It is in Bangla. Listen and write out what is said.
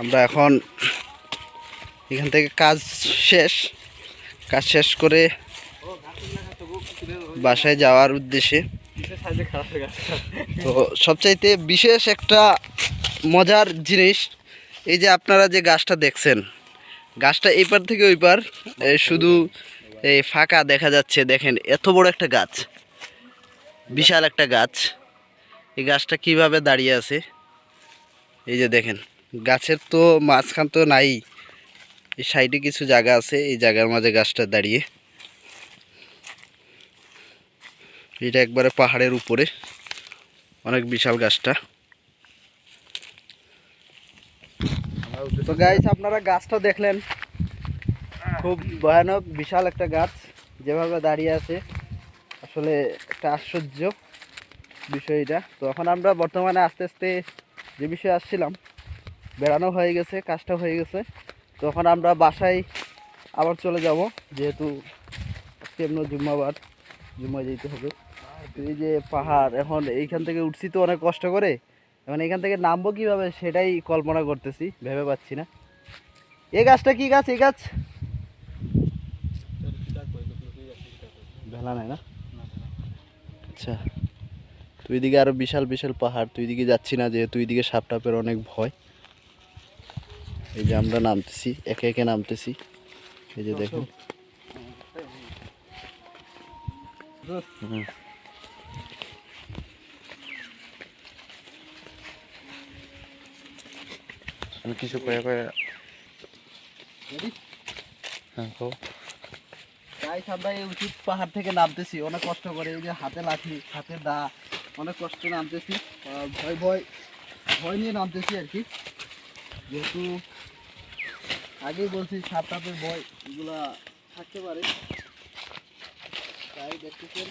আমরা এখন এখান থেকে কাজ শেষ। কাজ শেষ করে বাসায় যাওয়ার উদ্দেশ্যে। তো সবচাইতে বিশেষ একটা মজার জিনিস, এই যে আপনারা যে গাছটা দেখছেন, গাছটা এই পার থেকে ওই পার শুধু এই ফাঁকা দেখা যাচ্ছে, দেখেন এত বড় একটা গাছ, বিশাল একটা গাছ। এই গাছটা কীভাবে দাঁড়িয়ে আছে, এই যে দেখেন। গাছের তো মাঝখান তো নাই, এই সাইডে কিছু জায়গা আছে, এই জায়গার মাঝে গাছটা দাঁড়িয়ে। এটা একবারে পাহাড়ের উপরে, অনেক বিশাল গাছটা। তো গাইস আপনারা গাছটা দেখলেন। খুব ভয়ানক, বিশাল একটা গাছ, যেভাবে দাঁড়িয়ে আছে। আসলে একটা আশ্চর্য বিষয় এটা। তো এখন আমরা বর্তমানে আস্তে আস্তে যে বিষয়ে আসছিলাম বেড়ানো হয়ে গেছে, কাজটা হয়ে গেছে। তো এখন আমরা বাসায় আবার চলে যাব, যেহেতু আজকে এমন জুম্মাবার জুম্মা যেতে হবে। এই যে পাহাড়, এখন এইখান থেকে উঠছি তো অনেক কষ্ট করে। এখন এখান থেকে নামবো কীভাবে সেটাই কল্পনা করতেছি, ভেবে পাচ্ছি না। এই গাছটা কি গাছ? এই গাছ? ভেলা নাই না? আচ্ছা। তুই দিকে আরও বিশাল বিশাল পাহাড় তুই দিকে যাচ্ছি না, যেহেতু তুই দিকে সাপ টাপের অনেক ভয়। এই যে আমরা নামতেছি একে একে নামতেছি। এই যে দেখুন। হুম। আমি কিছু কয়ে কয়ে হ্যাঁ গাইস আমরা এই উচিত পাহাড় থেকে নামতেছি। অনেক কষ্ট করে এই যে হাতে লাঠি হাতে দা অনেক কষ্ট নামতেছি। ভয় ভয় ভয় নিয়ে নামতেছি আর কি। যেহেতু আগেই বলছি সাপ টাপের বয় এগুলা থাকতে পারে। তাই দেখতেছেন।